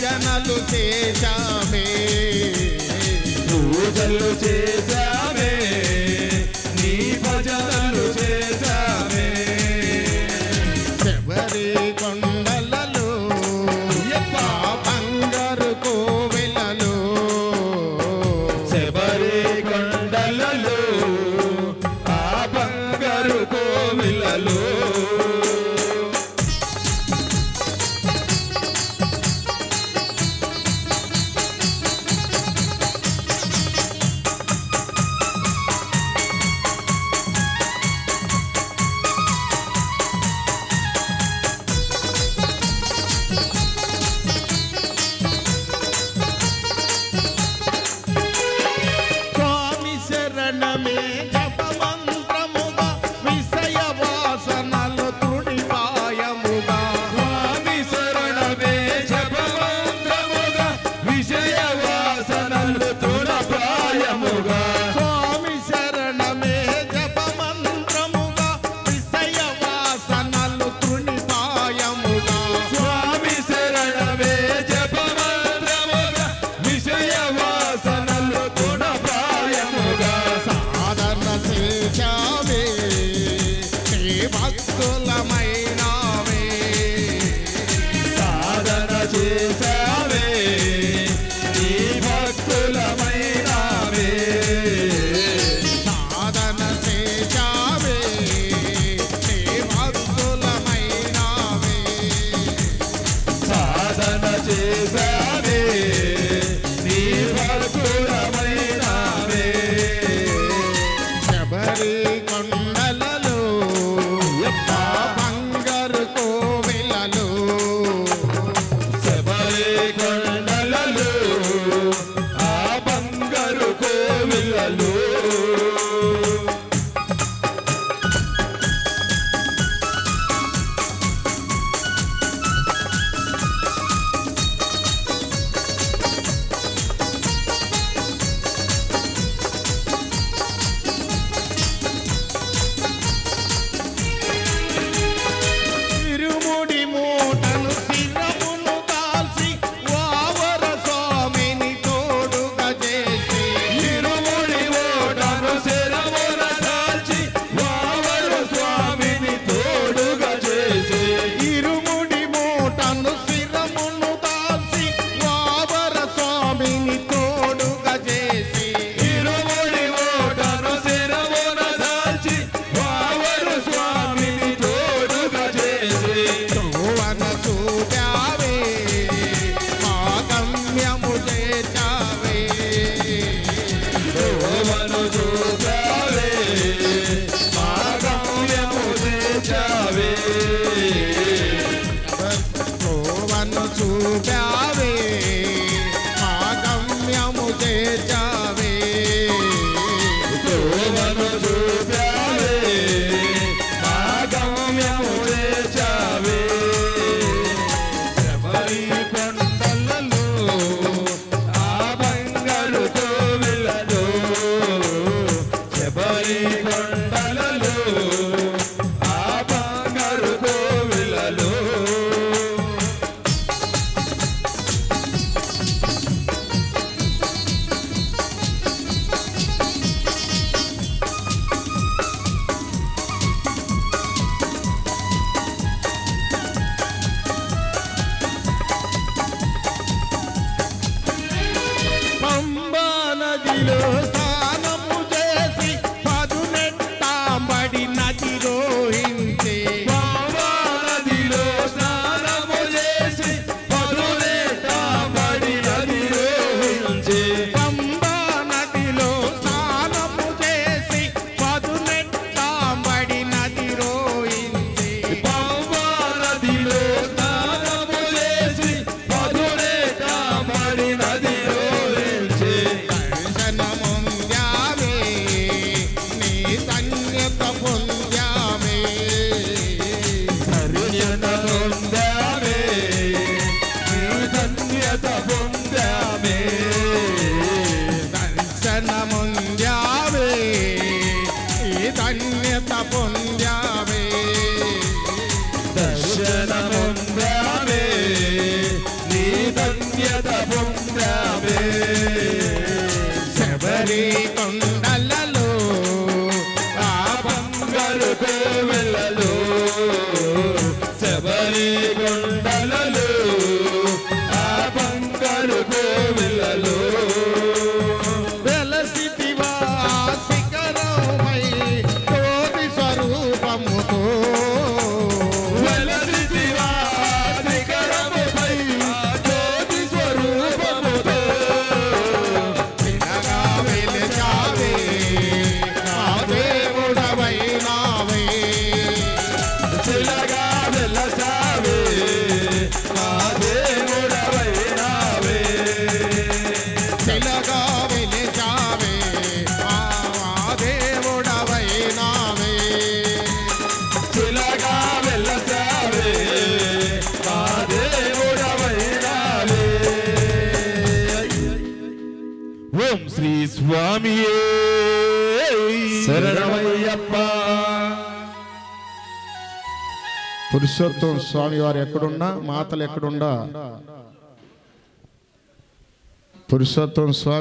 కీర్తనలు చేశామే. জপমন্ত భక్తులమైనావే సాధన చేసావే నీ సాధన చేసావే నీ సాధన చేసా जावे దర్శనముందామే నీ ధన్యత పొందామే శబరి కొండలలో ఆ బంగారు వెళ్ళలో శబరి కొండలలో ఓం శ్రీ స్వామి. పురుషోత్వం పురుషోత్తం స్వామి వారు ఎక్కడున్నా మాతలు ఎక్కడున్నా పురుషోత్తం స్వామి